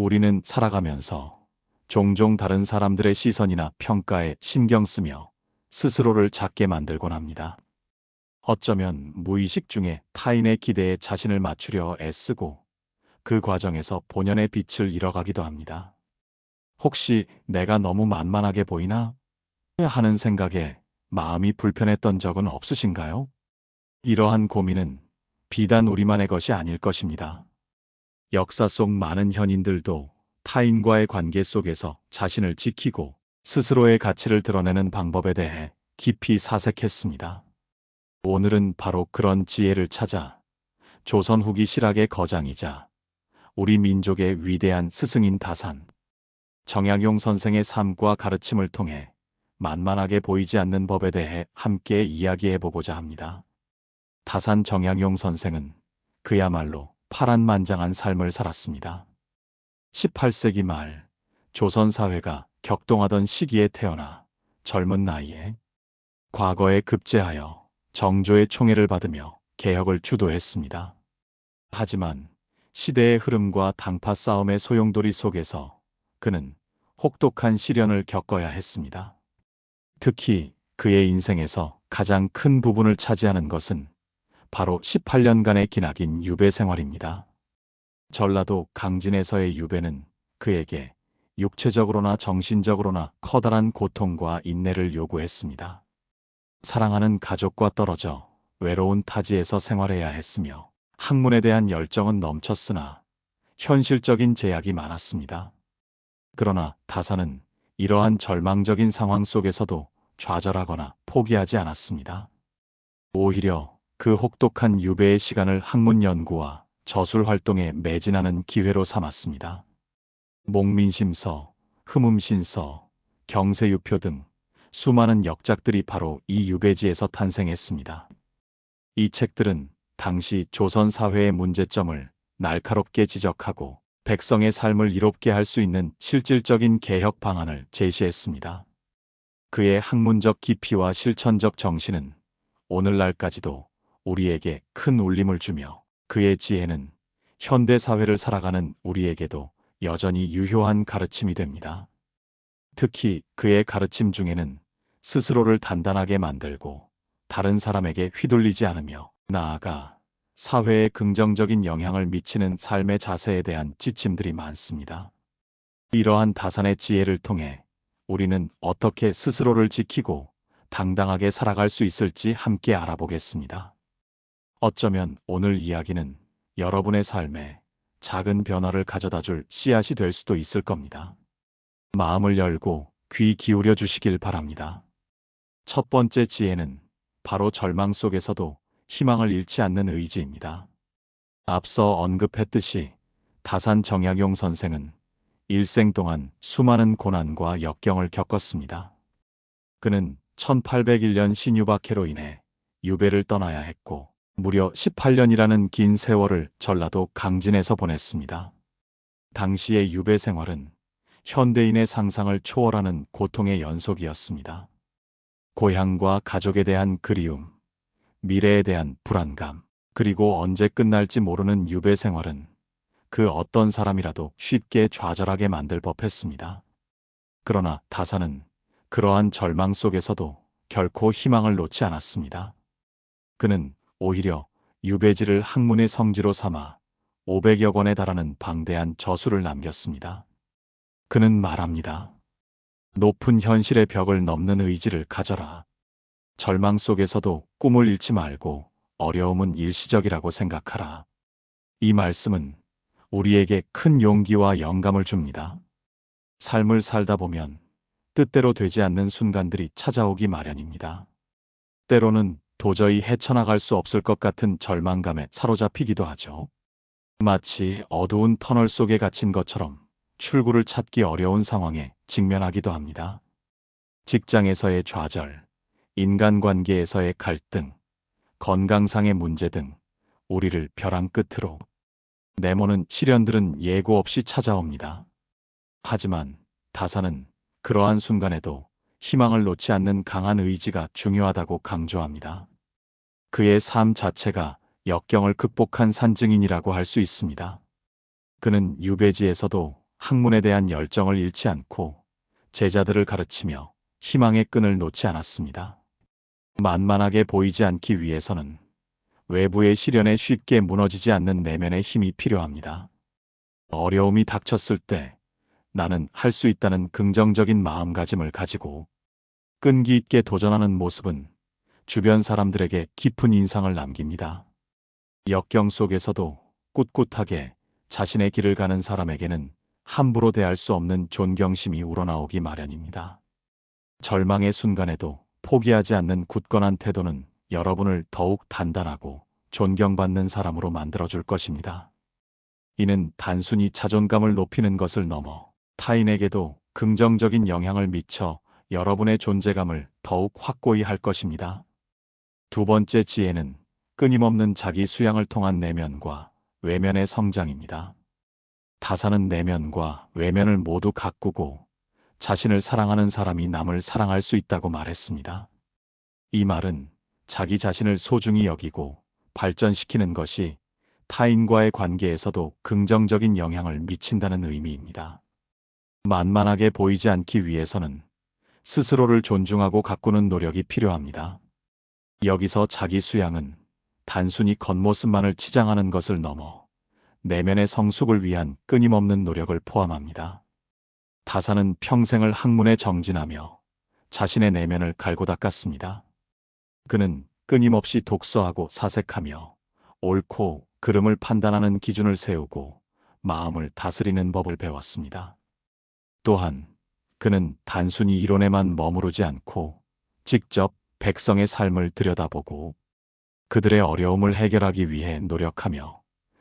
우리는 살아가면서 종종 다른 사람들의 시선이나 평가에 신경 쓰며 스스로를 작게 만들곤 합니다. 어쩌면 무의식 중에 타인의 기대에 자신을 맞추려 애쓰고 그 과정에서 본연의 빛을 잃어가기도 합니다. 혹시 내가 너무 만만하게 보이나? 하는 생각에 마음이 불편했던 적은 없으신가요? 이러한 고민은 비단 우리만의 것이 아닐 것입니다. 역사 속 많은 현인들도 타인과의 관계 속에서 자신을 지키고 스스로의 가치를 드러내는 방법에 대해 깊이 사색했습니다. 오늘은 바로 그런 지혜를 찾아 조선 후기 실학의 거장이자 우리 민족의 위대한 스승인 다산 정약용 선생의 삶과 가르침을 통해 만만하게 보이지 않는 법에 대해 함께 이야기해 보고자 합니다. 다산 정약용 선생은 그야말로 파란만장한 삶을 살았습니다. 18세기 말 조선 사회가 격동하던 시기에 태어나 젊은 나이에 과거에 급제하여 정조의 총애를 받으며 개혁을 주도했습니다. 하지만 시대의 흐름과 당파 싸움의 소용돌이 속에서 그는 혹독한 시련을 겪어야 했습니다. 특히 그의 인생에서 가장 큰 부분을 차지하는 것은 바로 18년간의 기나긴 유배 생활입니다. 전라도 강진에서의 유배는 그에게 육체적으로나 정신적으로나 커다란 고통과 인내를 요구했습니다. 사랑하는 가족과 떨어져 외로운 타지에서 생활해야 했으며 학문에 대한 열정은 넘쳤으나 현실적인 제약이 많았습니다. 그러나 다사는 이러한 절망적인 상황 속에서도 좌절하거나 포기하지 않았습니다. 오히려 그 혹독한 유배의 시간을 학문 연구와 저술 활동에 매진하는 기회로 삼았습니다. 목민심서, 흠음신서, 경세유표 등 수많은 역작들이 바로 이 유배지에서 탄생했습니다. 이 책들은 당시 조선 사회의 문제점을 날카롭게 지적하고 백성의 삶을 이롭게 할 수 있는 실질적인 개혁 방안을 제시했습니다. 그의 학문적 깊이와 실천적 정신은 오늘날까지도 우리에게 큰 울림을 주며 그의 지혜는 현대 사회를 살아가는 우리에게도 여전히 유효한 가르침이 됩니다. 특히 그의 가르침 중에는 스스로를 단단하게 만들고 다른 사람에게 휘둘리지 않으며 나아가 사회에 긍정적인 영향을 미치는 삶의 자세에 대한 지침들이 많습니다. 이러한 다산의 지혜를 통해 우리는 어떻게 스스로를 지키고 당당하게 살아갈 수 있을지 함께 알아보겠습니다. 어쩌면 오늘 이야기는 여러분의 삶에 작은 변화를 가져다 줄 씨앗이 될 수도 있을 겁니다. 마음을 열고 귀 기울여 주시길 바랍니다. 첫 번째 지혜는 바로 절망 속에서도 희망을 잃지 않는 의지입니다. 앞서 언급했듯이 다산 정약용 선생은 일생 동안 수많은 고난과 역경을 겪었습니다. 그는 1801년 신유박해로 인해 유배를 떠나야 했고 무려 18년이라는 긴 세월을 전라도 강진에서 보냈습니다. 당시의 유배 생활은 현대인의 상상을 초월하는 고통의 연속이었습니다. 고향과 가족에 대한 그리움, 미래에 대한 불안감, 그리고 언제 끝날지 모르는 유배 생활은 그 어떤 사람이라도 쉽게 좌절하게 만들 법했습니다. 그러나 다사는 그러한 절망 속에서도 결코 희망을 놓지 않았습니다. 그는 오히려 유배지를 학문의 성지로 삼아 500여 권에 달하는 방대한 저수를 남겼습니다. 그는 말합니다. 높은 현실의 벽을 넘는 의지를 가져라. 절망 속에서도 꿈을 잃지 말고 어려움은 일시적이라고 생각하라. 이 말씀은 우리에게 큰 용기와 영감을 줍니다. 삶을 살다 보면 뜻대로 되지 않는 순간들이 찾아오기 마련입니다. 때로는 도저히 헤쳐나갈 수 없을 것 같은 절망감에 사로잡히기도 하죠. 마치 어두운 터널 속에 갇힌 것처럼 출구를 찾기 어려운 상황에 직면하기도 합니다. 직장에서의 좌절, 인간관계에서의 갈등, 건강상의 문제 등 우리를 벼랑 끝으로 내모는 시련들은 예고 없이 찾아옵니다. 하지만 다사는 그러한 순간에도 희망을 놓지 않는 강한 의지가 중요하다고 강조합니다. 그의 삶 자체가 역경을 극복한 산증인이라고 할 수 있습니다. 그는 유배지에서도 학문에 대한 열정을 잃지 않고 제자들을 가르치며 희망의 끈을 놓지 않았습니다. 만만하게 보이지 않기 위해서는 외부의 시련에 쉽게 무너지지 않는 내면의 힘이 필요합니다. 어려움이 닥쳤을 때 나는 할 수 있다는 긍정적인 마음가짐을 가지고 끈기 있게 도전하는 모습은 주변 사람들에게 깊은 인상을 남깁니다. 역경 속에서도 꿋꿋하게 자신의 길을 가는 사람에게는 함부로 대할 수 없는 존경심이 우러나오기 마련입니다. 절망의 순간에도 포기하지 않는 굳건한 태도는 여러분을 더욱 단단하고 존경받는 사람으로 만들어줄 것입니다. 이는 단순히 자존감을 높이는 것을 넘어 타인에게도 긍정적인 영향을 미쳐 여러분의 존재감을 더욱 확고히 할 것입니다. 두 번째 지혜는 끊임없는 자기 수양을 통한 내면과 외면의 성장입니다. 다사는 내면과 외면을 모두 가꾸고 자신을 사랑하는 사람이 남을 사랑할 수 있다고 말했습니다. 이 말은 자기 자신을 소중히 여기고 발전시키는 것이 타인과의 관계에서도 긍정적인 영향을 미친다는 의미입니다. 만만하게 보이지 않기 위해서는 스스로를 존중하고 가꾸는 노력이 필요합니다. 여기서 자기 수양은 단순히 겉모습만을 치장하는 것을 넘어 내면의 성숙을 위한 끊임없는 노력을 포함합니다. 다사는 평생을 학문에 정진하며 자신의 내면을 갈고 닦았습니다. 그는 끊임없이 독서하고 사색하며 옳고 그름을 판단하는 기준을 세우고 마음을 다스리는 법을 배웠습니다. 또한 그는 단순히 이론에만 머무르지 않고 직접 백성의 삶을 들여다보고 그들의 어려움을 해결하기 위해 노력하며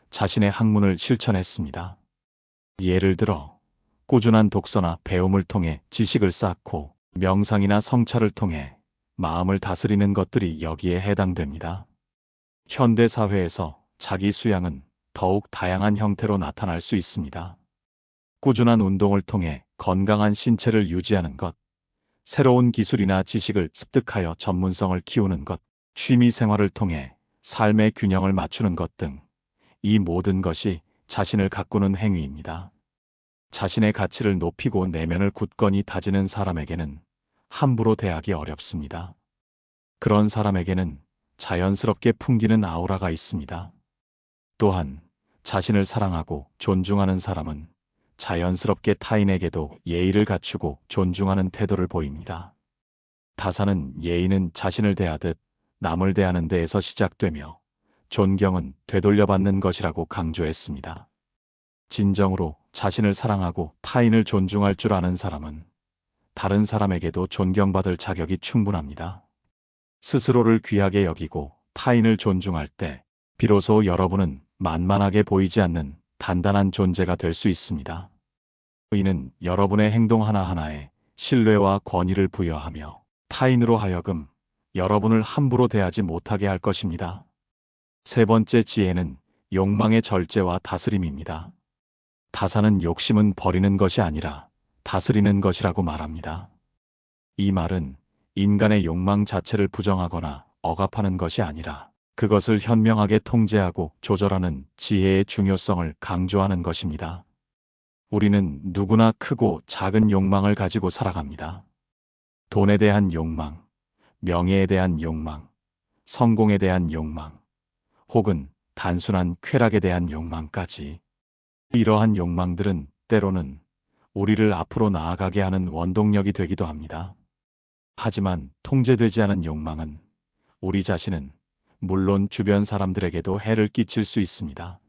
자신의 학문을 실천했습니다. 예를 들어 꾸준한 독서나 배움을 통해 지식을 쌓고 명상이나 성찰을 통해 마음을 다스리는 것들이 여기에 해당됩니다. 현대 사회에서 자기 수양은 더욱 다양한 형태로 나타날 수 있습니다. 꾸준한 운동을 통해 건강한 신체를 유지하는 것, 새로운 기술이나 지식을 습득하여 전문성을 키우는 것, 취미 생활을 통해 삶의 균형을 맞추는 것 등 이 모든 것이 자신을 가꾸는 행위입니다. 자신의 가치를 높이고 내면을 굳건히 다지는 사람에게는 함부로 대하기 어렵습니다. 그런 사람에게는 자연스럽게 풍기는 아우라가 있습니다. 또한 자신을 사랑하고 존중하는 사람은 자연스럽게 타인에게도 예의를 갖추고 존중하는 태도를 보입니다. 다사는 예의는 자신을 대하듯 남을 대하는 데에서 시작되며 존경은 되돌려받는 것이라고 강조했습니다. 진정으로 자신을 사랑하고 타인을 존중할 줄 아는 사람은 다른 사람에게도 존경받을 자격이 충분합니다. 스스로를 귀하게 여기고 타인을 존중할 때 비로소 여러분은 만만하게 보이지 않는 단단한 존재가 될 수 있습니다. 이는 여러분의 행동 하나하나에 신뢰와 권위를 부여하며 타인으로 하여금 여러분을 함부로 대하지 못하게 할 것입니다. 세 번째 지혜는 욕망의 절제와 다스림입니다. 다사는 욕심은 버리는 것이 아니라 다스리는 것이라고 말합니다. 이 말은 인간의 욕망 자체를 부정하거나 억압하는 것이 아니라 그것을 현명하게 통제하고 조절하는 지혜의 중요성을 강조하는 것입니다. 우리는 누구나 크고 작은 욕망을 가지고 살아갑니다. 돈에 대한 욕망, 명예에 대한 욕망, 성공에 대한 욕망, 혹은 단순한 쾌락에 대한 욕망까지. 이러한 욕망들은 때로는 우리를 앞으로 나아가게 하는 원동력이 되기도 합니다. 하지만 통제되지 않은 욕망은 우리 자신은 물론 주변 사람들에게도 해를 끼칠 수 있습니다.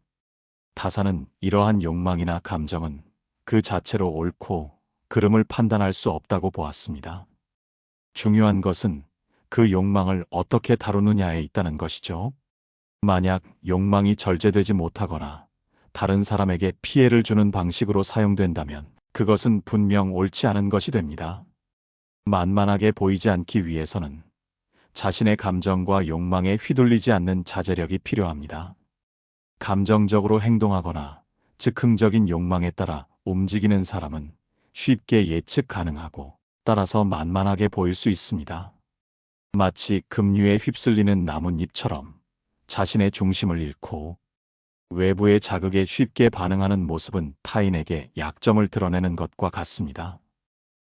다사는 이러한 욕망이나 감정은 그 자체로 옳고 그름을 판단할 수 없다고 보았습니다. 중요한 것은 그 욕망을 어떻게 다루느냐에 있다는 것이죠. 만약 욕망이 절제되지 못하거나 다른 사람에게 피해를 주는 방식으로 사용된다면 그것은 분명 옳지 않은 것이 됩니다. 만만하게 보이지 않기 위해서는 자신의 감정과 욕망에 휘둘리지 않는 자제력이 필요합니다. 감정적으로 행동하거나 즉흥적인 욕망에 따라 움직이는 사람은 쉽게 예측 가능하고 따라서 만만하게 보일 수 있습니다. 마치 급류에 휩쓸리는 나뭇잎처럼 자신의 중심을 잃고 외부의 자극에 쉽게 반응하는 모습은 타인에게 약점을 드러내는 것과 같습니다.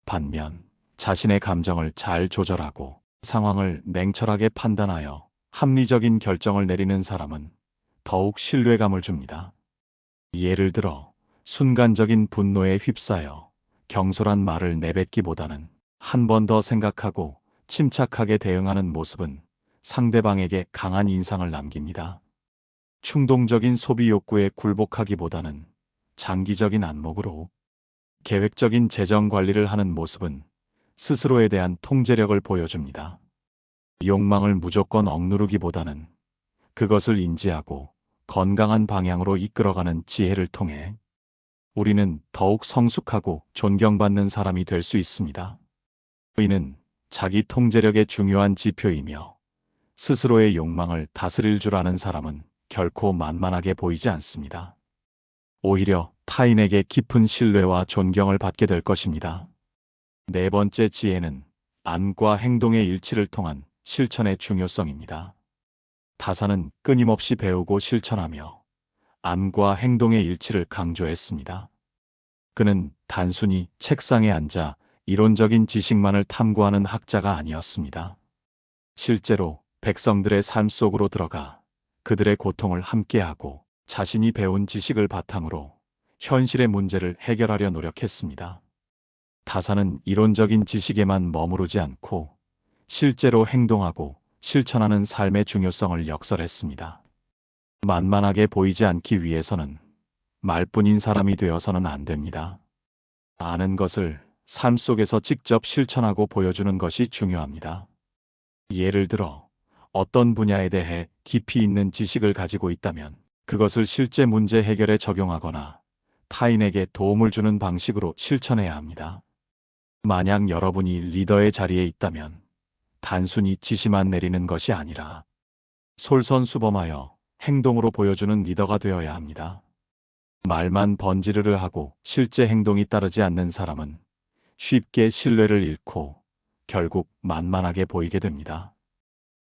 반면 자신의 감정을 잘 조절하고 상황을 냉철하게 판단하여 합리적인 결정을 내리는 사람은 더욱 신뢰감을 줍니다. 예를 들어 순간적인 분노에 휩싸여 경솔한 말을 내뱉기보다는 한 번 더 생각하고 침착하게 대응하는 모습은 상대방에게 강한 인상을 남깁니다. 충동적인 소비 욕구에 굴복하기보다는 장기적인 안목으로 계획적인 재정 관리를 하는 모습은 스스로에 대한 통제력을 보여줍니다. 욕망을 무조건 억누르기보다는 그것을 인지하고 건강한 방향으로 이끌어가는 지혜를 통해 우리는 더욱 성숙하고 존경받는 사람이 될 수 있습니다. 이는 자기 통제력의 중요한 지표이며 스스로의 욕망을 다스릴 줄 아는 사람은 결코 만만하게 보이지 않습니다. 오히려 타인에게 깊은 신뢰와 존경을 받게 될 것입니다. 네 번째 지혜는 안과 행동의 일치를 통한 실천의 중요성입니다. 다사는 끊임없이 배우고 실천하며 암과 행동의 일치를 강조했습니다. 그는 단순히 책상에 앉아 이론적인 지식만을 탐구하는 학자가 아니었습니다. 실제로 백성들의 삶 속으로 들어가 그들의 고통을 함께하고 자신이 배운 지식을 바탕으로 현실의 문제를 해결하려 노력했습니다. 다사는 이론적인 지식에만 머무르지 않고 실제로 행동하고 실천하는 삶의 중요성을 역설했습니다. 만만하게 보이지 않기 위해서는 말뿐인 사람이 되어서는 안 됩니다. 아는 것을 삶 속에서 직접 실천하고 보여주는 것이 중요합니다. 예를 들어 어떤 분야에 대해 깊이 있는 지식을 가지고 있다면 그것을 실제 문제 해결에 적용하거나 타인에게 도움을 주는 방식으로 실천해야 합니다. 만약 여러분이 리더의 자리에 있다면 단순히 지시만 내리는 것이 아니라 솔선수범하여 행동으로 보여주는 리더가 되어야 합니다. 말만 번지르르 하고 실제 행동이 따르지 않는 사람은 쉽게 신뢰를 잃고 결국 만만하게 보이게 됩니다.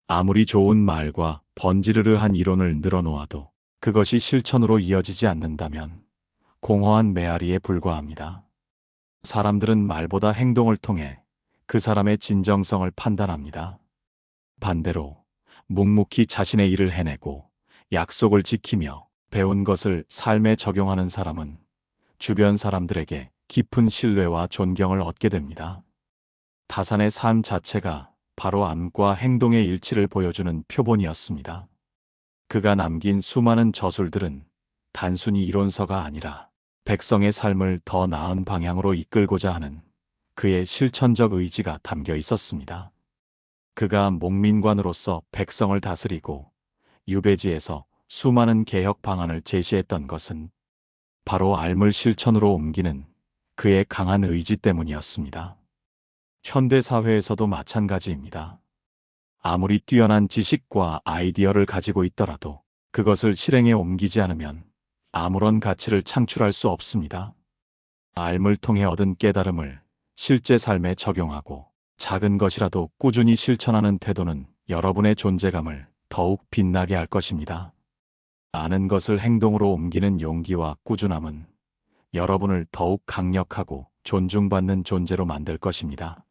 아무리 좋은 말과 번지르르한 이론을 늘어놓아도 그것이 실천으로 이어지지 않는다면 공허한 메아리에 불과합니다. 사람들은 말보다 행동을 통해 그 사람의 진정성을 판단합니다. 반대로 묵묵히 자신의 일을 해내고 약속을 지키며 배운 것을 삶에 적용하는 사람은 주변 사람들에게 깊은 신뢰와 존경을 얻게 됩니다. 다산의 삶 자체가 바로 암과 행동의 일치를 보여주는 표본이었습니다. 그가 남긴 수많은 저술들은 단순히 이론서가 아니라 백성의 삶을 더 나은 방향으로 이끌고자 하는 그의 실천적 의지가 담겨 있었습니다. 그가 목민관으로서 백성을 다스리고 유배지에서 수많은 개혁 방안을 제시했던 것은 바로 알물 실천으로 옮기는 그의 강한 의지 때문이었습니다. 현대 사회에서도 마찬가지입니다. 아무리 뛰어난 지식과 아이디어를 가지고 있더라도 그것을 실행에 옮기지 않으면 아무런 가치를 창출할 수 없습니다. 알물 통해 얻은 깨달음을 실제 삶에 적용하고 작은 것이라도 꾸준히 실천하는 태도는 여러분의 존재감을 더욱 빛나게 할 것입니다. 아는 것을 행동으로 옮기는 용기와 꾸준함은 여러분을 더욱 강력하고 존중받는 존재로 만들 것입니다.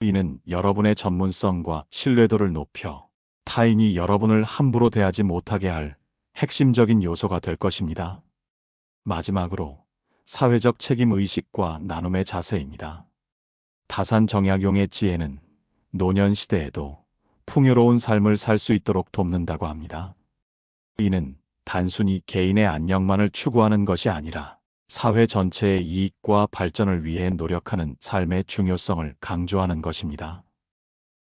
이는 여러분의 전문성과 신뢰도를 높여 타인이 여러분을 함부로 대하지 못하게 할 핵심적인 요소가 될 것입니다. 마지막으로 사회적 책임 의식과 나눔의 자세입니다. 다산 정약용의 지혜는 노년 시대에도 풍요로운 삶을 살 수 있도록 돕는다고 합니다. 이는 단순히 개인의 안녕만을 추구하는 것이 아니라 사회 전체의 이익과 발전을 위해 노력하는 삶의 중요성을 강조하는 것입니다.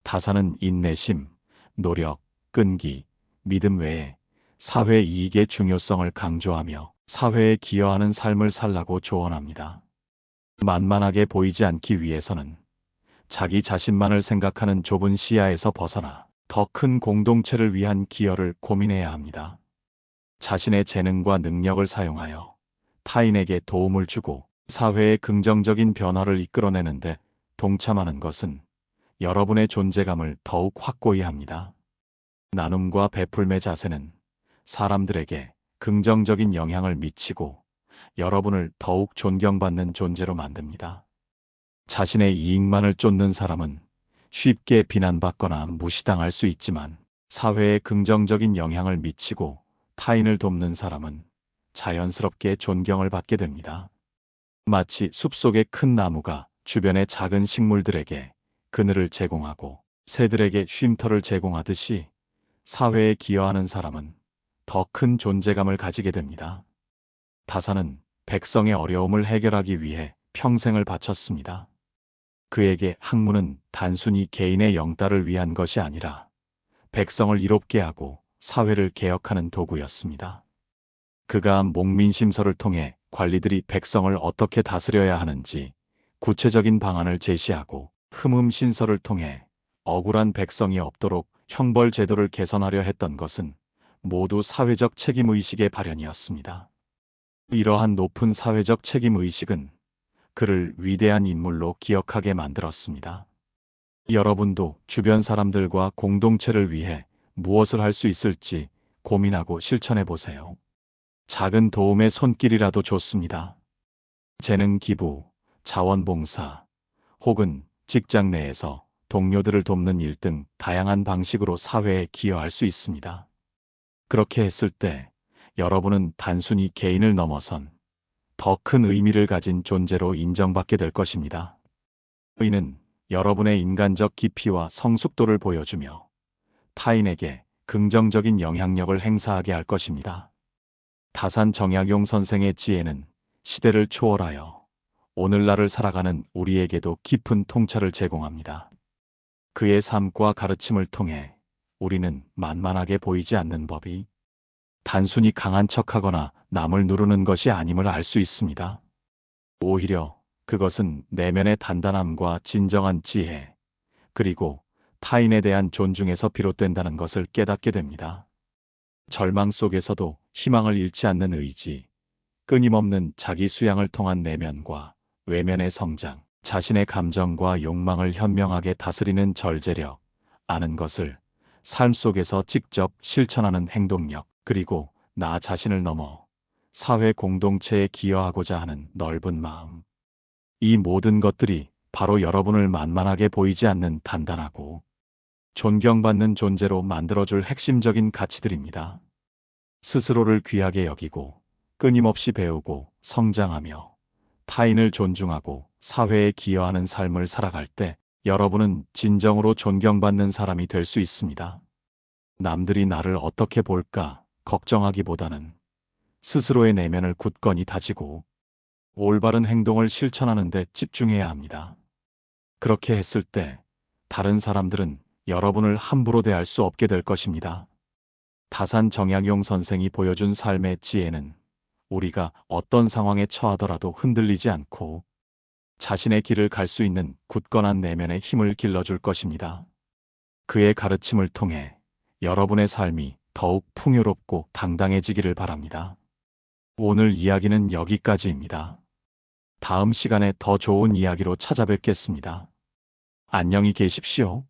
다산은 인내심, 노력, 끈기, 믿음 외에 사회 이익의 중요성을 강조하며 사회에 기여하는 삶을 살라고 조언합니다. 만만하게 보이지 않기 위해서는 자기 자신만을 생각하는 좁은 시야에서 벗어나 더 큰 공동체를 위한 기여를 고민해야 합니다. 자신의 재능과 능력을 사용하여 타인에게 도움을 주고 사회의 긍정적인 변화를 이끌어내는데 동참하는 것은 여러분의 존재감을 더욱 확고히 합니다. 나눔과 베풀매 자세는 사람들에게 긍정적인 영향을 미치고 여러분을 더욱 존경받는 존재로 만듭니다. 자신의 이익만을 쫓는 사람은 쉽게 비난받거나 무시당할 수 있지만 사회에 긍정적인 영향을 미치고 타인을 돕는 사람은 자연스럽게 존경을 받게 됩니다. 마치 숲속의 큰 나무가 주변의 작은 식물들에게 그늘을 제공하고 새들에게 쉼터를 제공하듯이 사회에 기여하는 사람은 더 큰 존재감을 가지게 됩니다. 다사는 백성의 어려움을 해결하기 위해 평생을 바쳤습니다. 그에게 학문은 단순히 개인의 영달을 위한 것이 아니라 백성을 이롭게 하고 사회를 개혁하는 도구였습니다. 그가 목민심서를 통해 관리들이 백성을 어떻게 다스려야 하는지 구체적인 방안을 제시하고 흠음신서를 통해 억울한 백성이 없도록 형벌 제도를 개선하려 했던 것은 모두 사회적 책임의식의 발현이었습니다. 이러한 높은 사회적 책임의식은 그를 위대한 인물로 기억하게 만들었습니다. 여러분도 주변 사람들과 공동체를 위해 무엇을 할 수 있을지 고민하고 실천해 보세요. 작은 도움의 손길이라도 좋습니다. 재능 기부, 자원봉사, 혹은 직장 내에서 동료들을 돕는 일 등 다양한 방식으로 사회에 기여할 수 있습니다. 그렇게 했을 때 여러분은 단순히 개인을 넘어선 더 큰 의미를 가진 존재로 인정받게 될 것입니다. 의는 여러분의 인간적 깊이와 성숙도를 보여주며 타인에게 긍정적인 영향력을 행사하게 할 것입니다. 다산 정약용 선생의 지혜는 시대를 초월하여 오늘날을 살아가는 우리에게도 깊은 통찰을 제공합니다. 그의 삶과 가르침을 통해 우리는 만만하게 보이지 않는 법이 단순히 강한 척하거나 남을 누르는 것이 아님을 알 수 있습니다. 오히려 그것은 내면의 단단함과 진정한 지혜, 그리고 타인에 대한 존중에서 비롯된다는 것을 깨닫게 됩니다. 절망 속에서도 희망을 잃지 않는 의지, 끊임없는 자기 수양을 통한 내면과 외면의 성장, 자신의 감정과 욕망을 현명하게 다스리는 절제력, 아는 것을 삶 속에서 직접 실천하는 행동력, 그리고 나 자신을 넘어 사회 공동체에 기여하고자 하는 넓은 마음. 이 모든 것들이 바로 여러분을 만만하게 보이지 않는 단단하고 존경받는 존재로 만들어줄 핵심적인 가치들입니다. 스스로를 귀하게 여기고 끊임없이 배우고 성장하며 타인을 존중하고 사회에 기여하는 삶을 살아갈 때 여러분은 진정으로 존경받는 사람이 될 수 있습니다. 남들이 나를 어떻게 볼까 걱정하기보다는 스스로의 내면을 굳건히 다지고 올바른 행동을 실천하는 데 집중해야 합니다. 그렇게 했을 때 다른 사람들은 여러분을 함부로 대할 수 없게 될 것입니다. 다산 정약용 선생이 보여준 삶의 지혜는 우리가 어떤 상황에 처하더라도 흔들리지 않고 자신의 길을 갈 수 있는 굳건한 내면의 힘을 길러줄 것입니다. 그의 가르침을 통해 여러분의 삶이 더욱 풍요롭고 당당해지기를 바랍니다. 오늘 이야기는 여기까지입니다. 다음 시간에 더 좋은 이야기로 찾아뵙겠습니다. 안녕히 계십시오.